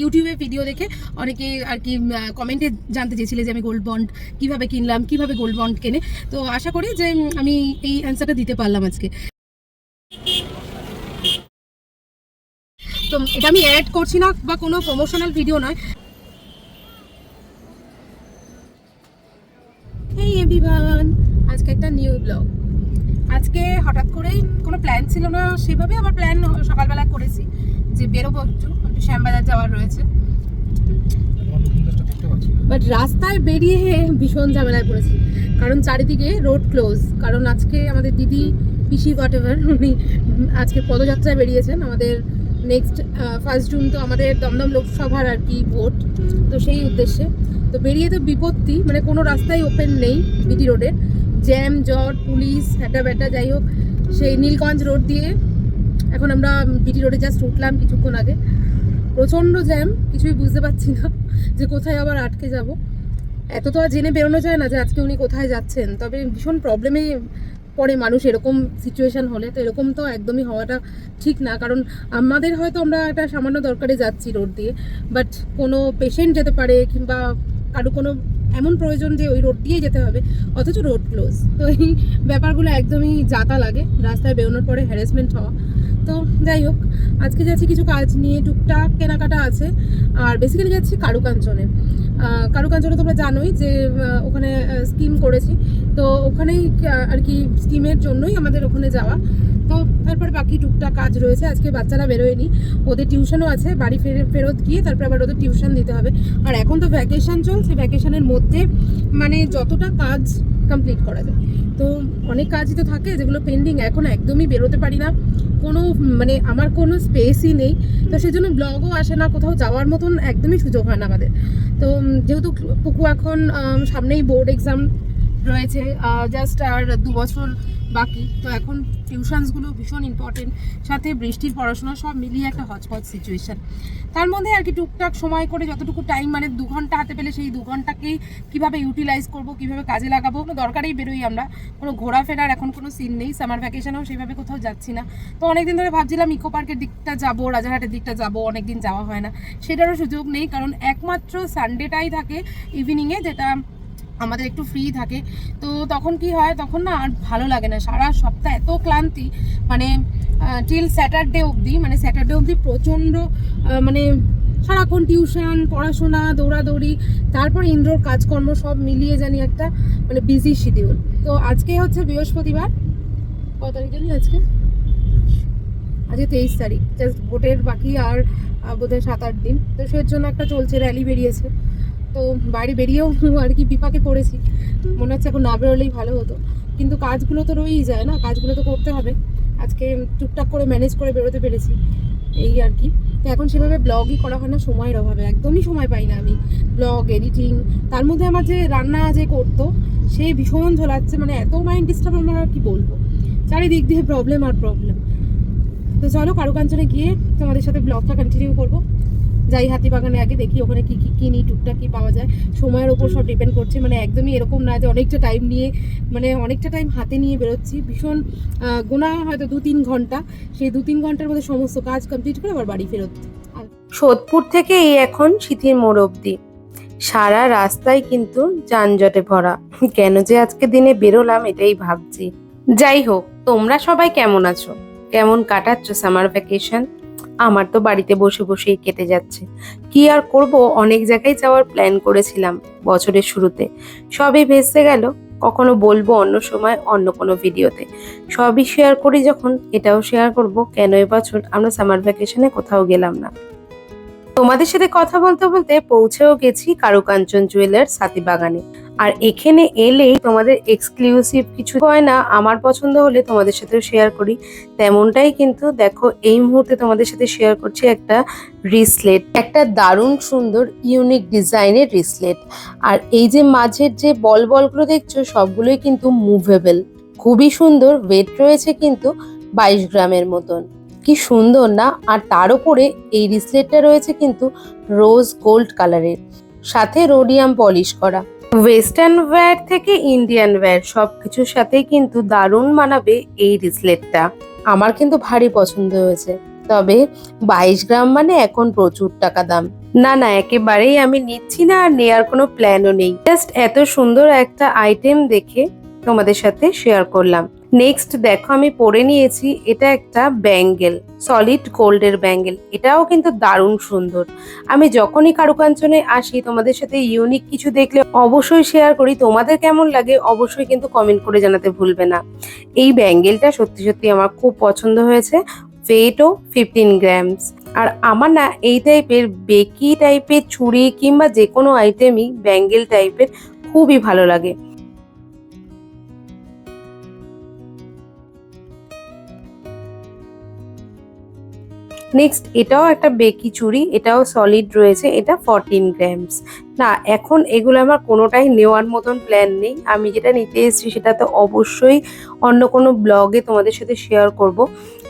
ইউটিউবে ভিডিও দেখে অনেকে আর কি কমেন্টে জানতে চেয়েছিলে যে আমি গোল্ড বন্ড কীভাবে কিনলাম, কীভাবে গোল্ড বন্ড কেনে। তো আশা করি যে আমি এই অ্যান্সারটা দিতে পারলাম আজকে। তো এটা আমি অ্যাড করছি না বা কোনো প্রমোশনাল ভিডিও নয়। এই আজকে একটা নিউ ব্লগ আজকে হঠাৎ করেই কোনো প্ল্যান ছিল না সেভাবে, আবার প্ল্যান সকালবেলা করেছি যে বেরোবো একটু। শ্যামবাজার যাওয়ার রয়েছে। বাট রাস্তায় বেরিয়ে ভীষণ ঝামেলায় পড়েছি। কারণ চারিদিকে রোড ক্লোজ কারণ আজকে আমাদের দিদি, পিসি হোয়াট এভার উনি আজকে পদযাত্রায় বেরিয়েছেন। আমাদের নেক্সট ফার্স্ট জুন তো আমাদের দমদম লোকসভার আর কি ভোট তো সেই উদ্দেশ্যে। তো বেরিয়ে তো বিপত্তি। মানে কোনো রাস্তাই ওপেন নেই বিটি রোডের জ্যাম জট পুলিশ, হ্যাটা ব্যাটা, যাই হোক। সেই নীলগঞ্জ রোড দিয়ে এখন আমরা বিটি রোডে জাস্ট উঠলাম কিছুক্ষণ আগে। প্রচণ্ড জ্যাম, কিছুই বুঝতে পারছি না যে কোথায় আবার আটকে যাব। এত তো আর জেনে বেরোনো যায় না যে আজকে উনি কোথায় যাচ্ছেন। তবে ভীষণ প্রবলেমে পড়ে মানুষ, এরকম সিচুয়েশন হলে তো এরকম তো একদমই হওয়াটা ঠিক না। কারণ আমাদের হয়তো আমরা একটা সামান্য দরকারে যাচ্ছি রোড দিয়ে বাট কোনো পেশেন্ট যেতে পারে কিংবা কারও কোনো এমন প্রয়োজন যে ওই রোড দিয়েই যেতে হবে, অথচ রোড ক্লোজ তো এই ব্যাপারগুলো একদমই যাতা লাগে। রাস্তায় বেরোনোর পরে হ্যারাসমেন্ট হওয়া। তো যাই হোক, আজকে যাচ্ছি কিছু কাজ নিয়ে, টুকটাক কেনাকাটা আছে। আর বেসিক্যালি যাচ্ছি কারুকাঞ্চনে কারুকাঞ্চনে তোমরা জানোই যে ওখানে স্কিম করেছি। তো ওখানেই আর কি স্কিমের জন্যই আমাদের ওখানে যাওয়া। তো তারপরে বাকি টুকটাক কাজ রয়েছে। আজকে বাচ্চারা বেরোয়নি। ওদের টিউশনও আছে। বাড়ি ফেরে, ফেরত গিয়ে তারপরে আবার ওদের টিউশন দিতে হবে। আর এখন তো ভ্যাকেশন চলছে। ভ্যাকেশনের মধ্যে মানে যতটা কাজ কমপ্লিট করা যায়। তো অনেক কাজই তো থাকে যেগুলো পেন্ডিং এখন একদমই বেরোতে পারি না। কোনো মানে আমার কোনো স্পেসই নেই। তো সেই জন্য ব্লগও আসে না, কোথাও যাওয়ার মতন একদমই সুযোগ হয় না আমাদের। তো যেহেতু পুকু এখন সামনেই বোর্ড এক্সাম রয়েছে জাস্ট আর দু বছর বাকি। তো এখন টিউশনসগুলো ভীষণ ইম্পর্টেন্ট সাথে বৃষ্টির পড়াশোনা সব মিলিয়ে একটা হচপচ সিচুয়েশন তার মধ্যে আর কি টুকটাক সময় করে যতটুকু টাইম মানে দু ঘণ্টা হাতে পেলে সেই দু ঘন্টাকেই কীভাবে ইউটিলাইজ করব, কীভাবে কাজে লাগাবো, কোনো দরকারেই বেরোই আমরা। কোনো ঘোরাফেরার এখন কোনো সিন নেই সামার ভ্যাকেশনেও সেইভাবে কোথাও যাচ্ছি না। তো অনেকদিন ধরে ভাবছিলাম ইকো পার্কের দিকটা যাব, রাজারহাটের দিকটা যাব, অনেকদিন যাওয়া হয় না। সেটারও সুযোগ নেই, কারণ একমাত্র সানডেটাই থাকে ইভিনিংয়ে যেটা আমাদের একটু ফ্রি থাকে। তো তখন কি হয়, তখন না আর ভালো লাগে না। সারা সপ্তাহ এত ক্লান্তি মানে টিল স্যাটারডে অবধি মানে স্যাটারডে অবধি প্রচণ্ড মানে সারাক্ষণ টিউশন পড়াশোনা, দৌড়াদৌড়ি, তারপর ইনডোর কাজকর্ম সব মিলিয়ে জানি একটা মানে বিজি শিডিউল তো আজকে হচ্ছে বৃহস্পতিবার। কত তারিখ জানি আজকে? আজকে তেইশ তারিখ। জাস্ট ভোটের বাকি আর বোধহয় সাত আট দিন। তো সের জন্য একটা চলছে র্যালি বেরিয়েছে। তো বাড়ি বেরিয়েও আর কি বিপাকে পড়েছি। মনে হচ্ছে এখন না বেরোলেই ভালো হতো। কিন্তু কাজগুলো তো রয়েই যায় না, কাজগুলো তো করতে হবে। আজকে টুকটাক করে ম্যানেজ করে বেরোতে পেরেছি, এই আর কি। তো এখন সেভাবে ব্লগই করা হয় না, সময়ের অভাবে। একদমই সময় পাই না আমি। ব্লগ এডিটিং তার মধ্যে আমার যে রান্না যে করতো, সে ভীষণ ঝোলাচ্ছে। মানে এত মাইন্ড ডিস্টার্ব আমার, আর কি বলব? চারিদিক দিয়ে প্রবলেম আর প্রবলেম তো চলো কারুকাঞ্চনে গিয়ে তোমাদের সাথে ব্লগটা কন্টিনিউ করব। যাই হাতিবাগানে আগে দেখি ওখানে কি, কী কিনি টুকটাক কি পাওয়া যায়। সময়ের ওপর সব ডিপেন্ড করছে মানে একদমই এরকম না যে অনেকটা টাইম নিয়ে মানে অনেকটা টাইম হাতে নিয়ে বেরোচ্ছি। ভীষণ গোনা হয়তো দু তিন ঘণ্টা। সেই দু তিন ঘণ্টার মধ্যে সমস্ত কাজ কমপ্লিট করে আবার বাড়ি ফেরত। সোদপুর থেকে এই এখন সিথির মোড় অব্দি সারা রাস্তায় কিন্তু যানজটে ভরা। কেন যে আজকে দিনে বেরোলাম এটাই ভাবছি। যাই হোক, তোমরা সবাই কেমন আছো? কেমন কাটাচ্ছ সামার ভ্যাকেশন আমার তো বাড়িতে বসে বসেই কেটে যাচ্ছে। কি আর করব? অনেক জায়গায় যাওয়ার প্ল্যান করেছিলাম বছরের শুরুতে। সবই ভেসে গেল। কখনো বলব অন্য সময়, অন্য কোনো ভিডিওতে। সবই শেয়ার করি যখন, এটাও শেয়ার করব। কেন এবছর আমরা সামার ভ্যাকেশনে কোথাও গেলাম না। তোমাদের সাথে কথা বলতে বলতে পৌঁছেও গেছি কারুকাঞ্চন জুয়েলার্স হাতিবাগানে। আর এখানে এলেই তোমাদের এক্সক্লুসিভ কিছু হয় না। আমার পছন্দ হলে তোমাদের সাথেও শেয়ার করি। তেমনটাই কিন্তু দেখো, এই মুহূর্তে তোমাদের সাথে শেয়ার করছি একটা রিসলেট একটা দারুণ সুন্দর ইউনিক ডিজাইনের রিসলেট আর এই যে মাঝের যে বল বলগুলো দেখছ, সবগুলোই কিন্তু মুভেবল খুবই সুন্দর ওয়েট রয়েছে কিন্তু বাইশ গ্রামের মতন। কি সুন্দর না? আর তার উপরে এই রিসলেটটা রয়েছে কিন্তু রোজ গোল্ড কালারের সাথে রোডিয়াম পলিশ করা। ওয়েস্টার্ন ওয়্যার থেকে ইন্ডিয়ান ওয়্যার সব কিছুর সাথেই কিন্তু দারুণ মানাবে এই রিসলেটটা। আমার কিন্তু ভারী পছন্দ হয়েছে। তবে বাইশ গ্রাম মানে এখন প্রচুর টাকা দাম। না না, একেবারেই আমি নিচ্ছি না আর নেয়ার কোনো প্ল্যানও নেই। জাস্ট এত সুন্দর একটা আইটেম দেখে তোমাদের সাথে শেয়ার করলাম। নেক্সট দেখো আমি পরে নিয়েছি, এটা একটা ব্যাঙ্গেল সলিড গোল্ডের ব্যাঙ্গেল এটাও কিন্তু দারুণ সুন্দর। আমি যখনই কারুকাঞ্চনে আসি, তোমাদের সাথে ইউনিক কিছু দেখলে অবশ্যই শেয়ার করি, তোমাদের কেমন লাগে অবশ্যই কিন্তু কমেন্ট করে জানাতে ভুলবে না। এই ব্যাঙ্গেলটা সত্যি সত্যি আমার খুব পছন্দ হয়েছে ওয়েটও ফিফটিন গ্রামস আর আমার না এই টাইপের বেকি টাইপের চুড়ি কিংবা যে কোনো আইটেমই ব্যাঙ্গেল টাইপের খুবই ভালো লাগে। নেক্সট এটাও একটা বেকি চুড়ি, এটাও সলিড রয়েছে, এটা ফরটিন গ্রামস না, এখন এগুলো আমার কোনোটাই নেওয়ার মতন প্ল্যান নেই। আমি যেটা নিতে এসেছি সেটা তো অবশ্যই অন্য কোনো ব্লগে তোমাদের সাথে শেয়ার করব।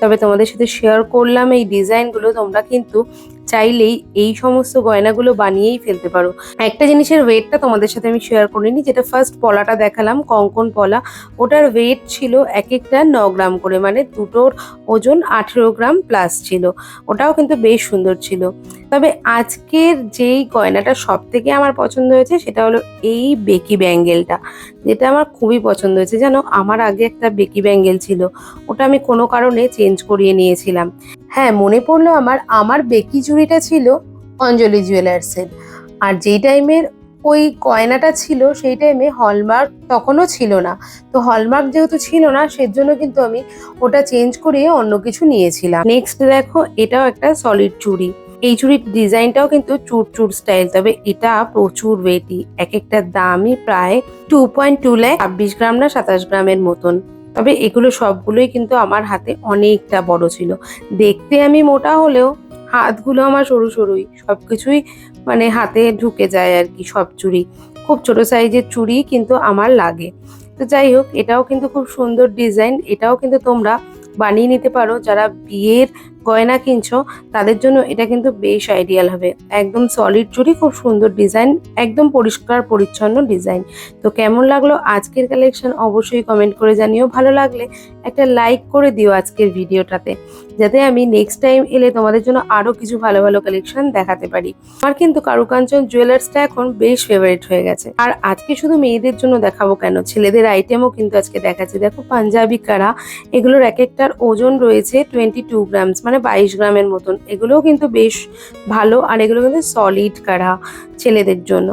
তবে তোমাদের সাথে শেয়ার করলাম এই ডিজাইনগুলো তোমরা কিন্তু চাইলেই এই সমস্ত গয়নাগুলো বানিয়েই ফেলতে পারো। একটা জিনিসের ওয়েটটা তোমাদের সাথে আমি শেয়ার করিনি যেটা ফার্স্ট পলাটা দেখালাম, কঙ্কন পলা। ওটার ওয়েট ছিল এক একটা ন গ্রাম করে মানে দুটোর ওজন আঠেরো গ্রাম প্লাস ছিল। ওটাও কিন্তু বেশ সুন্দর ছিল। তবে আজকের যেই গয়নাটা সব থেকে আমার পছন্দ হয়েছে, সেটা হলো এই বেকি ব্যাঙ্গেলটা। যেটা আমার খুবই পছন্দ হয়েছে। জানো, আমার আগে একটা বেকি ব্যাঙ্গেল ছিল। ওটা আমি কোনো কারণে চেঞ্জ করিয়ে নিয়েছিলাম। হ্যাঁ মনে পড়ল আমার আমার বেকি চুড়িটা ছিল অঞ্জলি জুয়েলার্সের। আর যেই টাইমের ওই গয়নাটা ছিল, সেই টাইমে হলমার্ক তখনও ছিল না। তো হলমার্ক যেহেতু ছিল না, সেজন্য কিন্তু আমি ওটা চেঞ্জ করিয়ে অন্য কিছু নিয়েছিলাম। নেক্সট দেখো, এটাও একটা সলিড চুড়ি। এই চুড়ির ডিজাইনটাও কিন্তু চুর চুর স্টাইল তবে এটা প্রচুর ওয়েটি এক একটা দামই প্রায় টু পয়েন্ট টু ল্যাক ছাব্বিশ গ্রাম না সাতাশ গ্রামের মতন। তবে এগুলো সবগুলোই কিন্তু আমার হাতে অনেকটা বড় ছিল। দেখতে আমি মোটা হলেও হাতগুলো আমার সরু সরুই সব কিছুই মানে হাতে ঢুকে যায় আর কি, সব চুড়ি খুব ছোট সাইজের চুড়ি কিন্তু আমার লাগে। তো যাই হোক, এটাও কিন্তু খুব সুন্দর ডিজাইন, এটাও কিন্তু তোমরা বানিয়ে নিতে পারো। যারা বিয়ের গয়না কিনছো, তাদের জন্য এটা কিন্তু বেশ আইডিয়াল হবে। একদম সলিড চুড়ি, খুব সুন্দর ডিজাইন একদম পরিষ্কার, পরিচ্ছন্ন ডিজাইন তো কেমন লাগল আজকের কালেকশন অবশ্যই কমেন্ট করে জানিও। ভালো লাগলে একটা লাইক করে দিও আজকের ভিডিওটাতে যাতে আমি নেক্সট টাইম এলে তোমাদের জন্য আরও কিছু ভালো ভালো কালেকশন দেখাতে পারি। আমার কিন্তু কারুকাঞ্চন জুয়েলার্সটা এখন বেশ ফেভারিট হয়ে গেছে। আর আজকে শুধু মেয়েদের জন্য দেখাবো কেন? ছেলেদের আইটেমও কিন্তু আজকে দেখাচ্ছে। দেখো পাঞ্জাবি, কারা, এগুলোর এক একটার ওজন রয়েছে টোয়েন্টি টু গ্রামস মানে বাইশ গ্রামের মতন। এগুলোও কিন্তু বেশ ভালো, আর এগুলো কিন্তু সলিড কারা, ছেলেদের জন্য।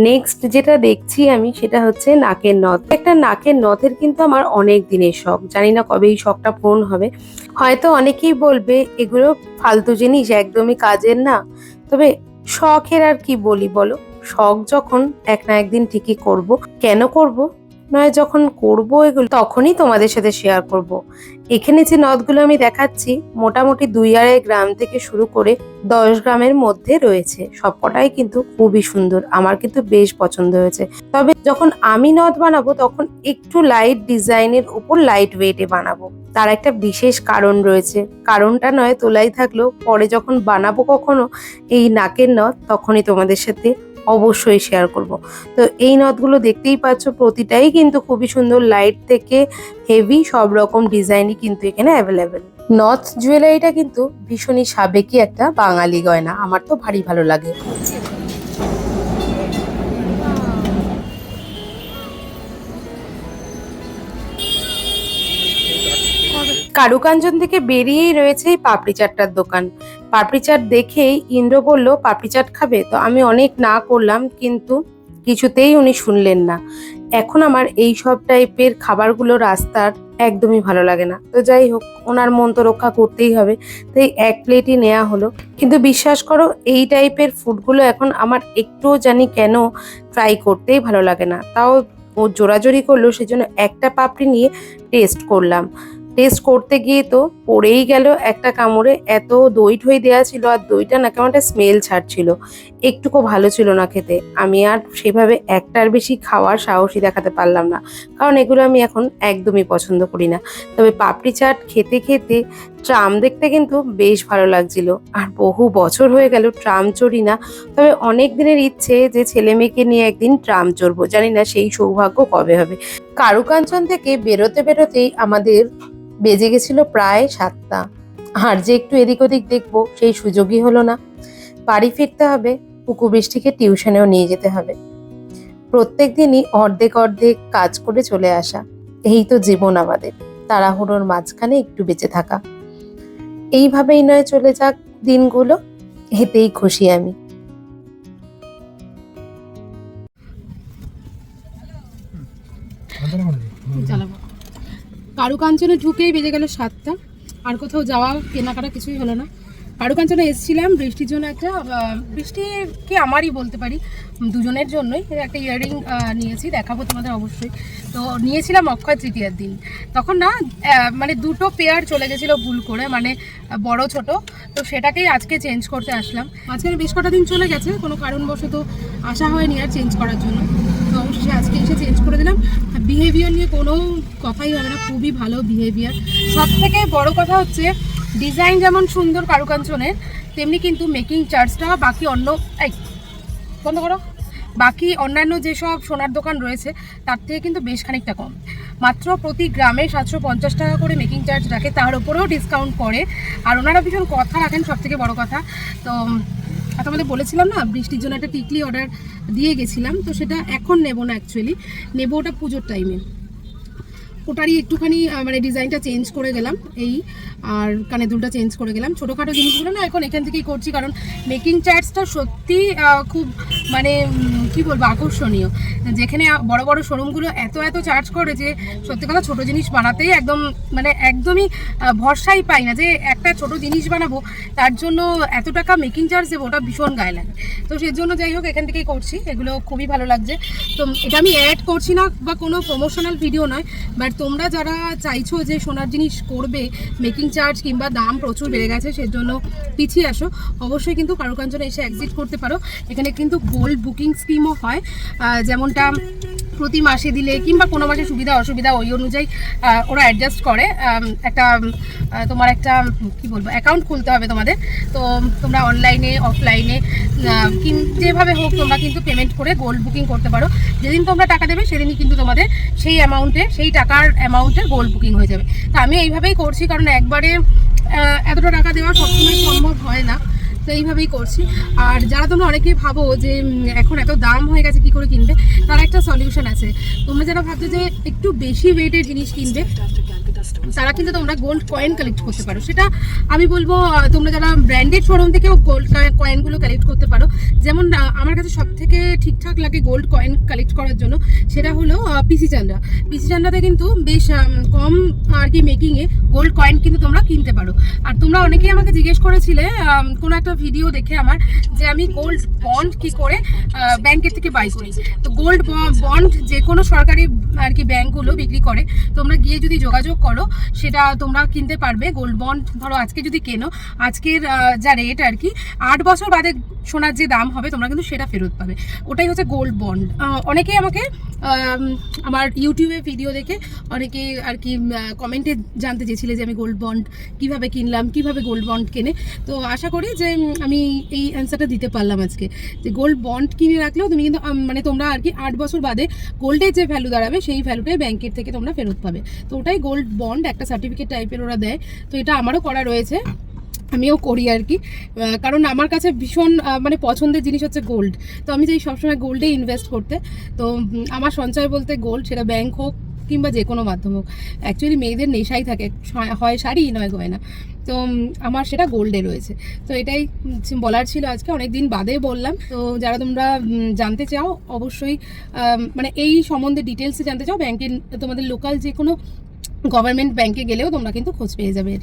নেক্সট যেটা দেখছি আমি সেটা হচ্ছে নাকের নথ। একটা নাকের নথের কিন্তু আমার অনেক দিনের শখ। জানি না কবে এই শখটা পূরণ হবে। হয়তো অনেকেই বলবে, এগুলো ফালতু জিনিস, একদমই কাজের না। তবে শখের আর কি বলি বলো? শখ যখন এক না একদিন ঠিকই করব। কেন করব? নয়, যখন করব এগুলো, তখনই তোমাদের সাথে শেয়ার করব। এখানে যে নদগুলো আমি দেখাচ্ছি, মোটামুটি দুই আড়াই গ্রাম থেকে শুরু করে দশ গ্রামের মধ্যে রয়েছে। সবকটাই কিন্তু খুবই সুন্দর, আমার কিন্তু বেশ পছন্দ হয়েছে। তবে যখন আমি নদ বানাবো, তখন একটু লাইট ডিজাইনের উপর লাইট ওয়েটে বানাবো। তার একটা বিশেষ কারণ রয়েছে। কারণটা নয়, তোলাই থাকলেও, পরে যখন বানাবো কখনো, এই নাকের নদ তখনই তোমাদের সাথে অবশ্যই শেয়ার করব। তো এই নথগুলো দেখতেই পাচ্ছ, প্রতিটাই কিন্তু খুবই সুন্দর লাইট থেকে হেভি সব রকম ডিজাইনই কিন্তু এখানে অ্যাভেলেবেল নথ জুয়েলারিটা কিন্তু ভীষণই সাবেকি একটা বাঙালি গয়না, আমার তো ভারী ভালো লাগে। কারুকাঞ্চন থেকে বেরিয়েই রয়েছে এই পাপড়ি চাটটার দোকান। পাপড়ি চাট দেখেই ইন্দ্র বলল, পাপড়ি চাট খাবে? তো আমি অনেক না করলাম, কিন্তু কিছুতেই উনি শুনলেন না। এখন আমার এই সব টাইপের খাবারগুলো রাস্তার একদমই ভালো লাগে না। তো যাই হোক, ওনার মন তো রক্ষা করতেই হবে। তাই এক প্লেটই নেওয়া হলো। কিন্তু বিশ্বাস করো, এই টাইপের ফুডগুলো এখন আমার একটুও জানি কেন ট্রাই করতেই ভালো লাগে না। তাও ও জোরাজোরি করল, সেজন্য একটা পাপড়ি নিয়ে টেস্ট করলাম। টেস্ট করতে গিয়ে তো পড়েই গেল একটা কামড়ে। এত দই ঠই দেওয়া ছিল আর দইটা না কেমন একটা স্মেল ছাড়ছিল। একটুকু ভালো ছিল না খেতে। আমি আর সেভাবে একটার বেশি খাওয়ার সাহসই দেখাতে পারলাম না। কারণ এগুলো আমি এখন একদমই পছন্দ করি না। তবে পাপড়ি চাট খেতে খেতে ট্রাম দেখতে কিন্তু বেশ ভালো লাগছিল। আর বহু বছর হয়ে গেল ট্রাম চড়ি না। তবে অনেক দিনের ইচ্ছে যে ছেলে মেয়েকে নিয়ে একদিন ট্রাম চড়বো। জানি না সেই সৌভাগ্য কবে হবে। কারুকাঞ্চন থেকে বেরোতে বেরোতেই আমাদের বেজে গেছিল প্রায় সাতটা। আর যে একটু এদিক ওদিক দেখব, সেই সুযোগই হলো না। বাড়ি ফিরতে হবে পুকু বৃষ্টিকে টিউশনেও নিয়ে যেতে হবে। প্রত্যেক দিনই অর্ধেক অর্ধেক কাজ করে চলে আসা, এই তো জীবন আমাদের। তাড়াহুড়োর মাঝখানে একটু বেঁচে থাকা। এইভাবেই নয় চলে যাক দিনগুলো এতেই খুশি আমি। কারুকাঞ্চনে ঢুকেই বেজে গেল সাতটা। আর কোথাও যাওয়া, কেনাকাটা কিছুই হলো না। কারুকাঞ্চনে এসেছিলাম, বৃষ্টির জন্য একটা বৃষ্টিকে আমারই বলতে পারি, দুজনের জন্যই একটা ইয়াররিং নিয়েছি, দেখাবো তোমাদের অবশ্যই। তো নিয়েছিলাম অক্ষয় তৃতীয়ার দিন। তখন না মানে দুটো পেয়ার চলে গেছিল ভুল করে মানে বড়, ছোট। তো সেটাকেই আজকে চেঞ্জ করতে আসলাম। মাঝখানে বেশ কটা দিন চলে গেছে, কোনো কারণবশত আসা হয়নি আর চেঞ্জ করার জন্য। তো অবশ্যই আজকে এসে চেঞ্জ করে দিলাম। বিহেভিয়ার নিয়ে কোনো কথাই হবে না, খুবই ভালো বিহেভিয়ার সব থেকে বড় কথা হচ্ছে ডিজাইন যেমন সুন্দর কারুকাঞ্চনের তেমনি কিন্তু মেকিং চার্জটা বাকি অন্য, এই, বন্ধ করো। বাকি অন্যান্য যেসব সোনার দোকান রয়েছে, তার থেকে কিন্তু বেশ খানিকটা কম। মাত্র প্রতি গ্রামে সাতশো পঞ্চাশ টাকা করে মেকিং চার্জ রাখে, তার উপরেও ডিসকাউন্ট করে। আর ওনারা ভীষণ কথা রাখেন সব থেকে বড় কথা। তো আর তোমাদের বলেছিলাম না, বৃষ্টির জন্য একটা টিকলি অর্ডার দিয়ে গেছিলাম, তো সেটা এখন নেব না অ্যাকচুয়ালি নেব ওটা পুজোর টাইমে ওটারই একটুখানি মানে ডিজাইনটা চেঞ্জ করে গেলাম এই, আর কানে দুলটা চেঞ্জ করে গেলাম। ছোটোখাটো জিনিসগুলো না এখন এখান থেকেই করছি, কারণ মেকিং চার্জটা সত্যি খুব মানে কি বলব, আকর্ষণীয়। যেখানে বড় বড় শোরুমগুলো এত এত চার্জ করে যে সত্যি কথা ছোটো জিনিস বানাতেই একদম মানে একদমই ভরসাই পাই না যে একটা ছোট জিনিস বানাবো, তার জন্য এত টাকা মেকিং চার্জ দেবো, ওটা ভীষণ গায়ে লাগে। তো সেই জন্য যাই হোক, এখান থেকেই করছি। এগুলো খুবই ভালো লাগছে। তো এটা আমি অ্যাড করছি না বা কোনো প্রমোশনাল ভিডিও নয় বাট তোমরা যারা চাইছো যে সোনার জিনিস করবে মেকিং চার্জ কিংবা দাম প্রচুর বেড়ে গেছে, সেজন্য পিছিয়ে আসো। অবশ্যই কিন্তু কারুকাঞ্চনে এসে এক্সিট করতে পারো। এখানে কিন্তু গোল্ড বুকিং স্কিমও হয়। যেমনটা প্রতি মাসে দিলে কিংবা কোনো মাসে সুবিধা অসুবিধা ওই অনুযায়ী ওরা অ্যাডজাস্ট করে। একটা তোমার একটা কি বলব অ্যাকাউন্ট খুলতে হবে তোমাদের। তো তোমরা অনলাইনে অফলাইনে যেভাবে হোক তোমরা কিন্তু পেমেন্ট করে গোল্ড বুকিং করতে পারো। যেদিন তোমরা টাকা দেবে, সেদিনই কিন্তু তোমাদের সেই অ্যামাউন্টে সেই টাকার অ্যামাউন্টে গোল্ড বুকিং হয়ে যাবে। তো আমি এইভাবেই করছি, কারণ একবারে এতটা টাকা দেওয়া সবসময় সম্ভব হয় না। তো এইভাবেই করছি। আর যারা তোমরা অনেকেই ভাবো যে এখন এত দাম হয়ে গেছে, কি করে কিনবে? তার একটা সলিউশন আছে। তোমরা যারা ভাবছ যে, একটু বেশি ওয়েটের জিনিস কিনবে তারা কিন্তু তোমরা গোল্ড কয়েন কালেক্ট করতে পারো। সেটা আমি বলব তোমরা যারা ব্র্যান্ডেড শোরুম থেকেও গোল্ড কয়েনগুলো কালেক্ট করতে পারো। যেমন আমার কাছে সব থেকে ঠিকঠাক লাগে গোল্ড কয়েন কালেক্ট করার জন্য, সেটা হলো পিসি চান্ডা পিসি চান্ডাতে কিন্তু বেশ কম আর কি মেকিংয়ে গোল্ড কয়েন কিন্তু তোমরা কিনতে পারো। আর তোমরা অনেকেই আমাকে জিজ্ঞেস করেছিলে কোনো একটা ভিডিও দেখে আমার, যে আমি গোল্ড বন্ড কি করে ব্যাংকের থেকে বাই করি। তো গোল্ড বন্ড যে কোনো সরকারি আর কি ব্যাংকগুলো বিক্রি করে, তোমরা গিয়ে যদি যোগাযোগ করো সেটা তোমরা কিনতে পারবে। গোল্ড বন্ড ধরো আজকে যদি কেনো, আজকের যা রেট আর কি, আট বছর বাদে সোনার যে দাম হবে, তোমরা কিন্তু সেটা ফেরত পাবে। ওটাই হচ্ছে গোল্ড বন্ড অনেকেই আমাকে আমার ইউটিউবে ভিডিও দেখে অনেকে আর কি কমেন্টে জানতে চেয়েছিলে যে আমি গোল্ড বন্ড কীভাবে কিনলাম, কীভাবে গোল্ড বন্ড কেনে। তো আশা করি যে আমি এই অ্যান্সারটা দিতে পারলাম আজকে। যে গোল্ড বন্ড কিনে রাখলেও তুমি কিন্তু মানে তোমরা আর কি, আট বছর বাদে গোল্ডের যে ভ্যালু দাঁড়াবে, সেই ভ্যালুটাই ব্যাংকের থেকে তোমরা ফেরত পাবে। তো ওটাই গোল্ড বন্ড একটা সার্টিফিকেট টাইপের ওরা দেয়। তো এটা আমারও করা রয়েছে। আমিও করি আর কি। কারণ আমার কাছে ভীষণ মানে পছন্দের জিনিস হচ্ছে গোল্ড তো আমি চাই সবসময় গোল্ডে ইনভেস্ট করতে। তো আমার সঞ্চয় বলতে গোল্ড সেটা ব্যাংক হোক কিংবা যে কোনো মাধ্যম হোক। অ্যাকচুয়ালি মেয়েদের নেশাই থাকে। হয় শাড়ি, নয় গয়না। তো আমার সেটা গোল্ডে রয়েছে। তো এটাই বলার ছিল আজকে। অনেক দিন বাদে বললাম। তো যারা তোমরা জানতে চাও, অবশ্যই মানে এই সম্বন্ধে ডিটেলসে জানতে চাও ব্যাংকের তোমাদের লোকাল যে কোনো গভর্নমেন্ট ব্যাংকে গেলেও তোমরা কিন্তু খোঁজ পেয়ে যাবে এর।